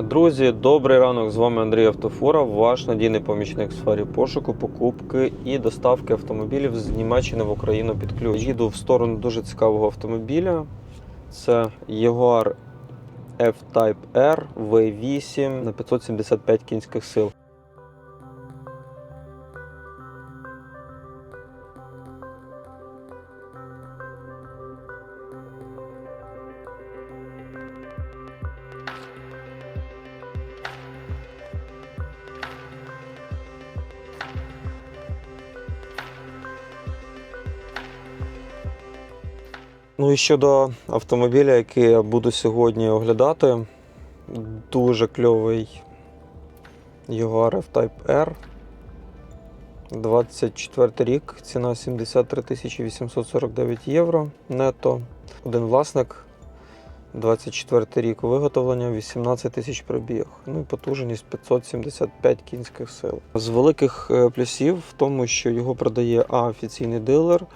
Друзі, добрий ранок! З вами Андрій Автофура, ваш надійний помічник в сфері пошуку, покупки і доставки автомобілів з Німеччини в Україну під ключ. Їду в сторону дуже цікавого автомобіля. Це Jaguar F-Type R V8 на 575 кінських сил. Ну і щодо автомобіля, який я буду сьогодні оглядати, дуже кльовий Jaguar F-Type R. 24 рік, ціна 73 849 євро нетто. Один власник, 24 рік виготовлення, 18 тисяч пробіг. Ну і потужність 575 кінських сил. З великих е, плюсів в тому, що його продає А офіційний дилер.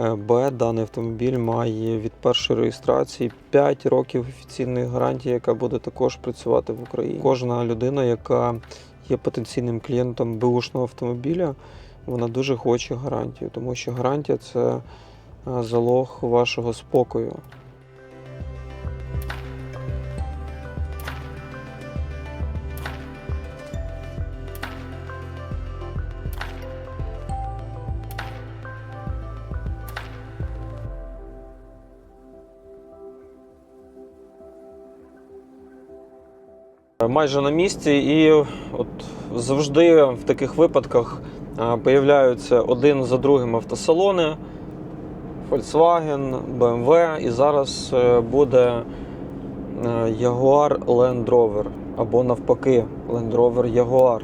Е, Б. Даний автомобіль має від першої реєстрації 5 років офіційної гарантії, яка буде також працювати в Україні. Кожна людина, яка є потенційним клієнтом бушного автомобіля, вона дуже хоче гарантію, тому що гарантія це е, залог вашого спокою. Майже на місці, і от завжди в таких випадках появляються один за другим автосалони. Volkswagen, BMW, і зараз е, буде е, Jaguar Land Rover або навпаки Land Rover Jaguar.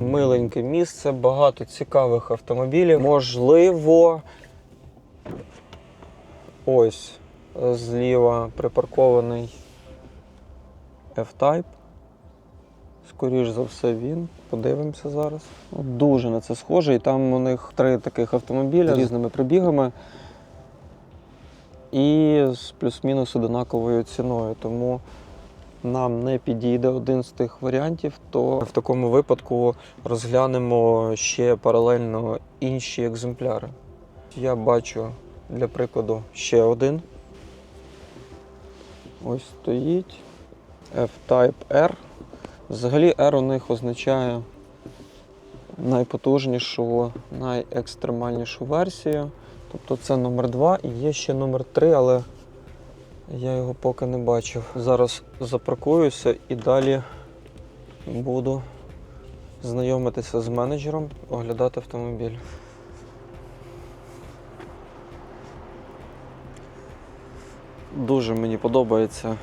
Миленьке місце, багато цікавих автомобілів. Можливо, ось зліва припаркований F-Type. Скоріш за все він. Подивимося зараз. Дуже на це схоже. І там у них три таких автомобіля з різними пробігами і з плюс-мінус одинаковою ціною. Тому нам не підійде один з тих варіантів, то в такому випадку розглянемо ще паралельно інші екземпляри. Я бачу для прикладу ще один. Ось стоїть F-Type R. Взагалі R у них означає найпотужнішу, найекстремальнішу версію. Тобто це номер 2 і є ще номер 3, але я його поки не бачив. Зараз запаркуюся і далі буду знайомитися з менеджером, оглядати автомобіль. Дуже мені подобається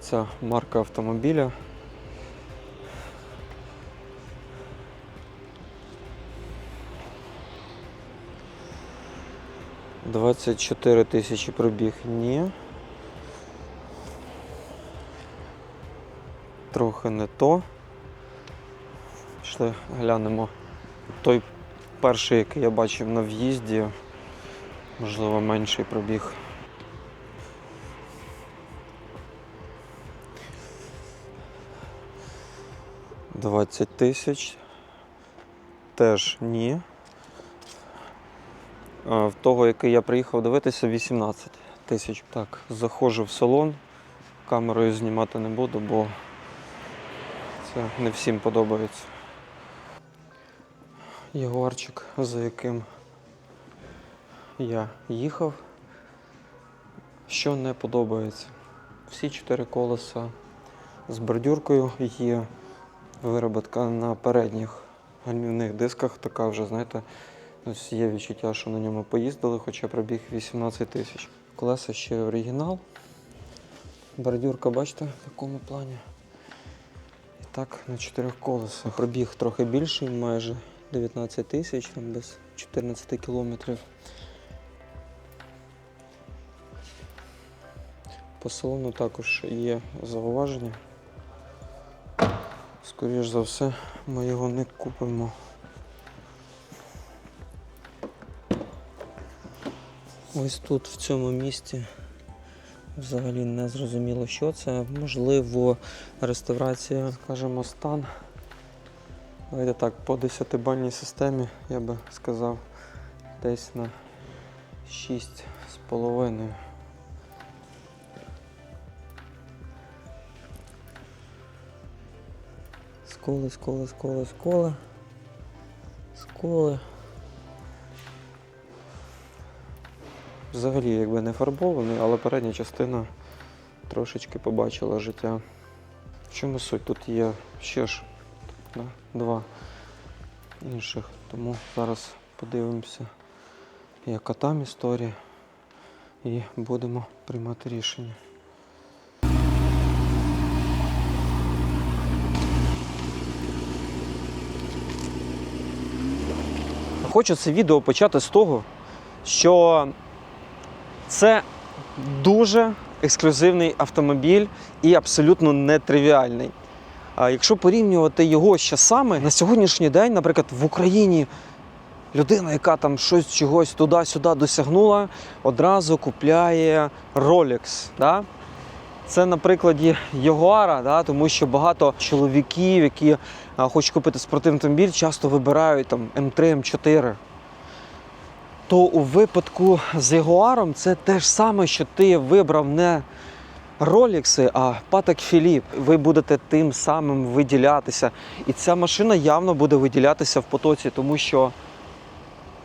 ця марка автомобіля. Двадцять чотири тисячі пробіг ні. Трохи не то. Пішли глянемо. Той перший, який я бачив на в'їзді, можливо, менший пробіг. Двадцять тисяч. Теж ні. В того, який я приїхав дивитися, 18 тисяч. Так, заходжу в салон. Камерою знімати не буду, бо це не всім подобається. Ягуарчик, за яким я їхав. Що не подобається? Всі чотири колеса з бордюркою є вироботка на передніх гальмівних дисках, така вже, знаєте, ось є відчуття, що на ньому поїздили, хоча пробіг 18 тисяч. Колеса ще оригінал. Бордюрка, бачите, в такому плані. І так, на чотирьох колесах. Пробіг трохи більший, майже 19 тисяч, там без 14 кілометрів. По салону також є зауваження. Скоріш за все, ми його не купимо. Ось тут, в цьому місці, Взагалі не зрозуміло, що це. Можливо, реставрація, скажімо, стан. Давайте так, по 10-бальній системі я би сказав десь на 6,5. Сколи, сколи, сколи, сколи. Сколи. Взагалі, якби не фарбований, але передня частина трошечки побачила життя. В чому суть? Тут є ще ж да, два інших. Тому зараз подивимося, яка там історія, і будемо приймати рішення. Хочу це відео почати з того, що це дуже ексклюзивний автомобіль і абсолютно нетривіальний. А якщо порівнювати його з часами, на сьогоднішній день, наприклад, в Україні людина, яка там щось чогось туди-сюди досягнула, одразу купляє Rolex. Да? Це на прикладі Ягуара, да? тому що багато чоловіків, які хочуть купити спортивний автомобіль, часто вибирають там М3, М4 то у випадку з Ягуаром це те ж саме, що ти вибрав не Ролікси, а Патек Філіп. Ви будете тим самим виділятися. І ця машина явно буде виділятися в потоці, тому що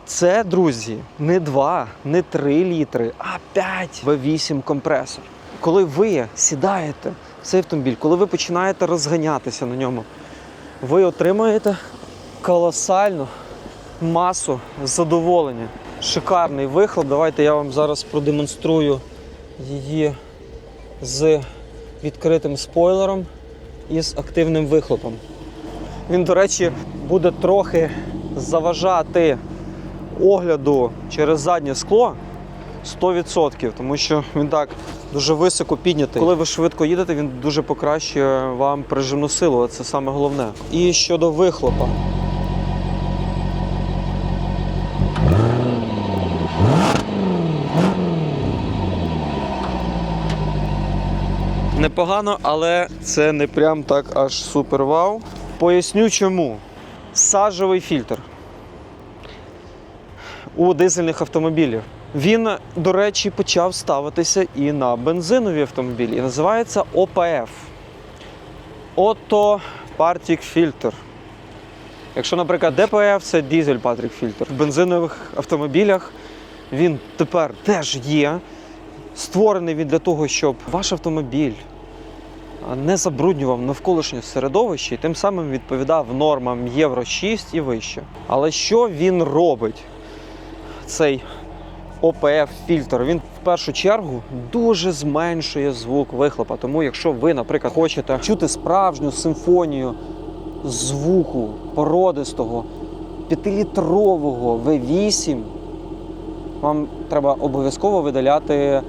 це, друзі, не 2, не 3 літри, а 5 V8 компресор. Коли ви сідаєте в цей автомобіль, коли ви починаєте розганятися на ньому, ви отримаєте колосальну масу задоволення. Шикарний вихлоп. Давайте я вам зараз продемонструю її з відкритим спойлером і з активним вихлопом. Він, до речі, буде трохи заважати огляду через заднє скло 100%, тому що він так дуже високо піднятий. Коли ви швидко їдете, він дуже покращує вам прижимну силу, це саме головне. І щодо вихлопа. Непогано, але це не прям так аж супер вау. Поясню чому. Сажовий фільтр у дизельних автомобілів. Він, до речі, почав ставитися і на бензинові автомобілі. І називається ОПФ. Ото Партік фільтр. Якщо, наприклад, ДПФ це дізель Патрік фільтр. В бензинових автомобілях він тепер теж є. Створений він для того, щоб ваш автомобіль не забруднював навколишнє середовище і тим самим відповідав нормам Євро 6 і вище. Але що він робить? Цей ОПФ-фільтр, він в першу чергу дуже зменшує звук вихлопа. Тому, якщо ви, наприклад, хочете чути справжню симфонію звуку породистого 5-літрового V8, вам треба обов'язково видаляти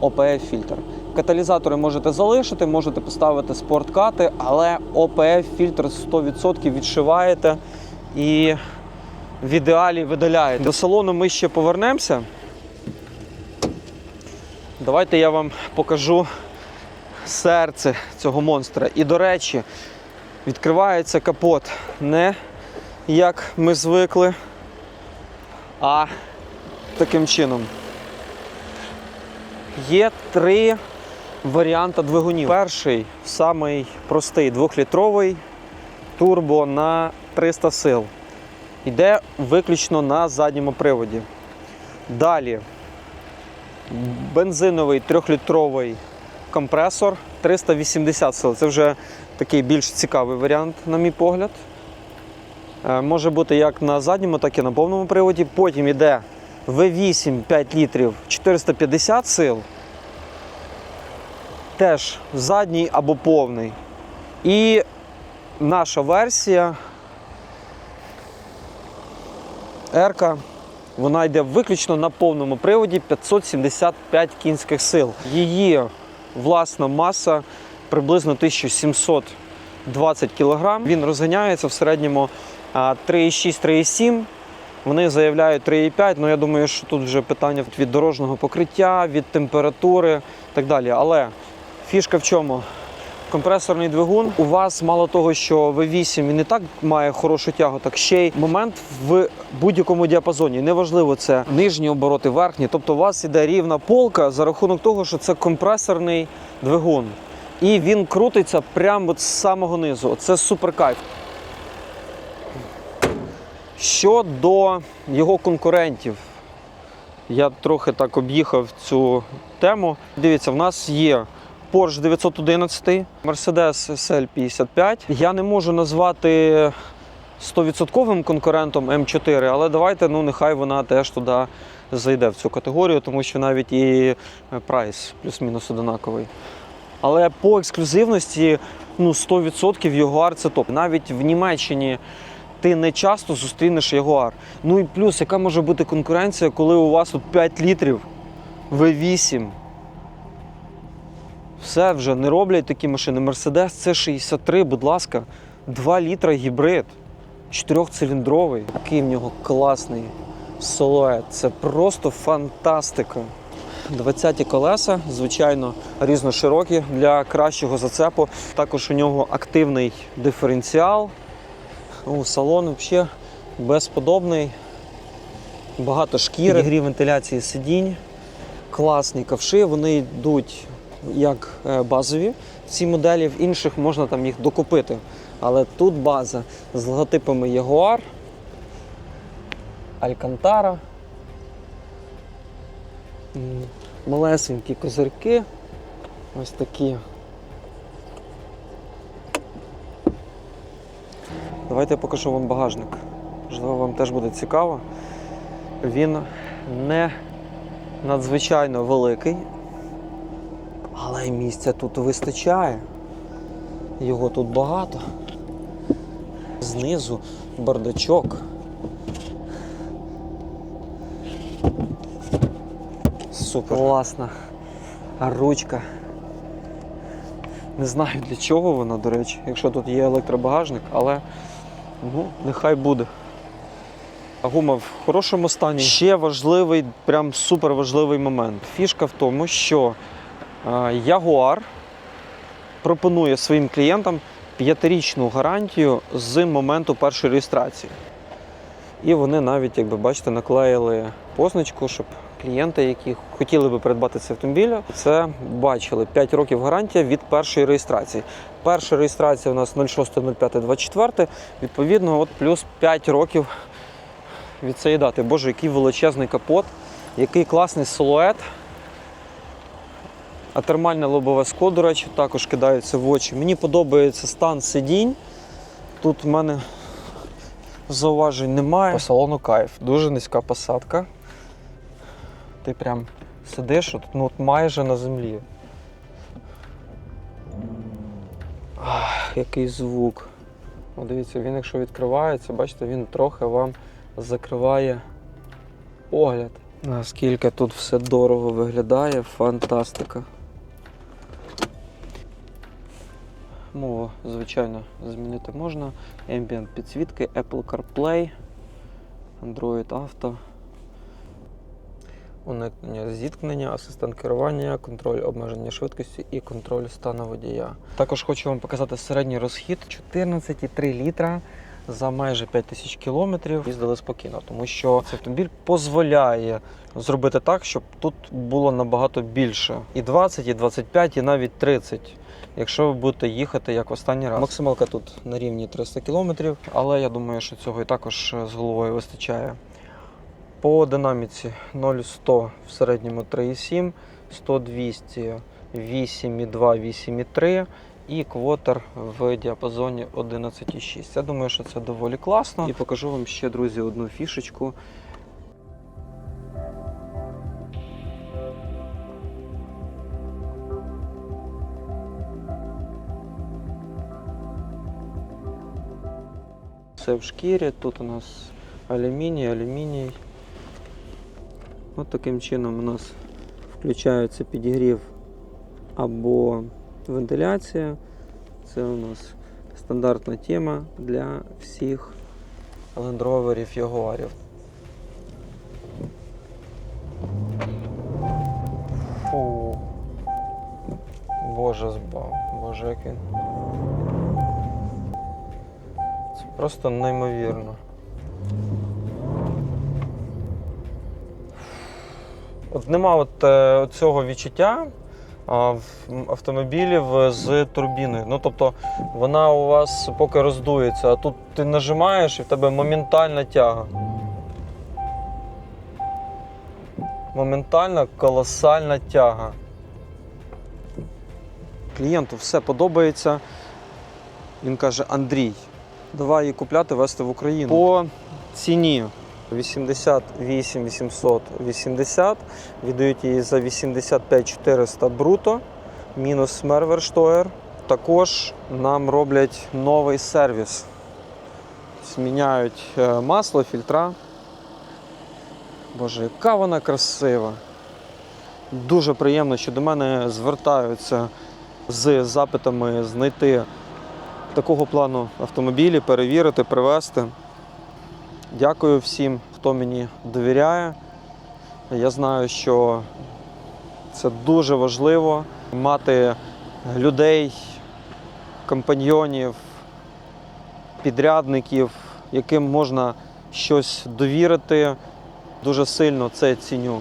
ОПФ-фільтр. Каталізатори можете залишити, можете поставити спорткати, але ОПФ-фільтр 100% відшиваєте і в ідеалі видаляєте. До салону ми ще повернемося. Давайте я вам покажу серце цього монстра. І, до речі, відкривається капот не як ми звикли, а таким чином. Є три варіанти двигунів. Перший самий простий двохлітровий турбо на 300 сил. Йде виключно на задньому приводі. Далі бензиновий трьохлітровий компресор 380 сил. Це вже такий більш цікавий варіант, на мій погляд. Е, Може бути як на задньому, так і на повному приводі. Потім йде V8 5 літрів 450 сил. Теж задній або повний. І наша версія R, вона йде виключно на повному приводі 575 кінських сил. Її власна маса приблизно 1720 кг. Він розганяється в середньому 3,6-3,7 Вони заявляють 3,5, ну я думаю, що тут вже питання від дорожнього покриття, від температури і так далі. Але фішка в чому? Компресорний двигун у вас мало того, що V8 і не так має хорошу тягу, так ще й момент в будь-якому діапазоні. Неважливо, це нижні обороти, верхні. Тобто у вас іде рівна полка за рахунок того, що це компресорний двигун. І він крутиться прямо з самого низу. Це супер кайф. Щодо його конкурентів, я трохи так об'їхав цю тему. Дивіться, в нас є Porsche 911, Mercedes SL55. Я не можу назвати 100% конкурентом М4, але давайте, ну нехай вона теж туди зайде в цю категорію, тому що навіть і прайс плюс-мінус одинаковий. Але по ексклюзивності ну, 100% Jaguar це топ. Навіть в Німеччині ти не часто зустрінеш Jaguar. Ну і плюс, яка може бути конкуренція, коли у вас тут 5 літрів V8. Все вже не роблять такі машини. Mercedes c 63 будь ласка, 2 літра гібрид, 4-циліндровий. Який в нього класний силует. Це просто фантастика. 20-ті колеса, звичайно, різноширокі для кращого зацепу. Також у нього активний диференціал. У салон взагалі безподобний. Багато шкіри, підігрів вентиляції сидінь, класні ковши. Вони йдуть як е, базові ці моделі, в інших можна там їх докупити. Але тут база з логотипами Jaguar, Alcantara. Малесенькі козирки. Ось такі. Давайте я покажу вам багажник. Можливо, вам теж буде цікаво. Він не надзвичайно великий, але місця тут вистачає. Його тут багато. Знизу бардачок. Супер. Класна. Ручка. Не знаю для чого вона, до речі, якщо тут є електробагажник, але ну, нехай буде. А Гума в хорошому стані. Ще важливий, прям супер важливий момент. Фішка в тому, що Jaguar пропонує своїм клієнтам п'ятирічну гарантію з моменту першої реєстрації. І вони навіть, як ви бачите, наклеїли позначку, щоб клієнти, які хотіли би придбати цей автомобіль, це бачили 5 років гарантія від першої реєстрації. Перша реєстрація у нас 06.05.24, відповідно, от плюс 5 років від цієї дати. Боже, який величезний капот, який класний силует. А термальне лобове скло, до речі, також кидається в очі. Мені подобається стан сидінь. Тут в мене зауважень немає. По салону кайф. Дуже низька посадка. Ти прям сидиш от, ну, от майже на землі. Ах, який звук. О, дивіться, він якщо відкривається, бачите, він трохи вам закриває огляд. Наскільки тут все дорого виглядає, фантастика. Мову, звичайно, змінити можна. Ambient підсвітки, Apple CarPlay, Android Auto. Уникнення зіткнення, асистент керування, контроль обмеження швидкості і контроль стану водія. Також хочу вам показати середній розхід 14,3 літра за майже 5 тисяч кілометрів. Їздили спокійно, тому що цей автомобіль дозволяє зробити так, щоб тут було набагато більше. І 20, і 25, і навіть 30. Якщо ви будете їхати як в останній раз. Максималка тут на рівні 300 км, але я думаю, що цього і також з головою вистачає. По динаміці 0-100 в середньому 3,7, 100-200 8,2, 8,3 і квотер в діапазоні 11,6. Я думаю, що це доволі класно. І покажу вам ще, друзі, одну фішечку. Все в шкірі, тут у нас алюміній, алюміній. От таким чином у нас включається підігрів або вентиляція. Це у нас стандартна тема для всіх лендроверів ягуарів. Боже збав, боже як він. Просто неймовірно. От нема от е, цього відчуття автомобілів з турбіною. Ну тобто вона у вас поки роздується, а тут ти нажимаєш і в тебе моментальна тяга. Моментальна колосальна тяга. Клієнту все подобається. Він каже: Андрій, давай її купляти, вести в Україну. По ціні 88 880, віддають її за 85 400 бруто, мінус Мерверштоєр. Також нам роблять новий сервіс. Зміняють е, масло, фільтра. Боже, яка вона красива. Дуже приємно, що до мене звертаються з запитами знайти такого плану автомобілі, перевірити, привезти. Дякую всім, хто мені довіряє. Я знаю, що це дуже важливо мати людей, компаньйонів, підрядників, яким можна щось довірити. Дуже сильно це ціню.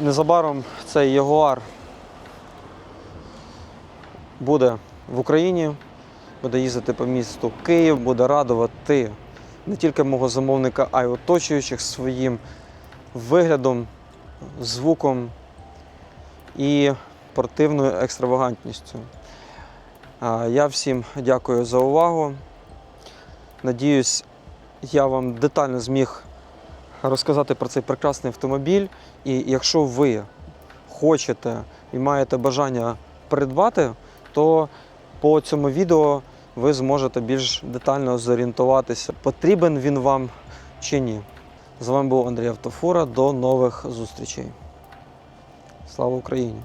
Незабаром цей Ягуар буде в Україні, буде їздити по місту Київ, буде радувати не тільки мого замовника, а й оточуючих своїм виглядом, звуком і спортивною екстравагантністю. Я всім дякую за увагу. Надіюсь, я вам детально зміг розказати про цей прекрасний автомобіль. І якщо ви хочете і маєте бажання придбати, то по цьому відео ви зможете більш детально зорієнтуватися, потрібен він вам чи ні. З вами був Андрій Автофура. До нових зустрічей. Слава Україні!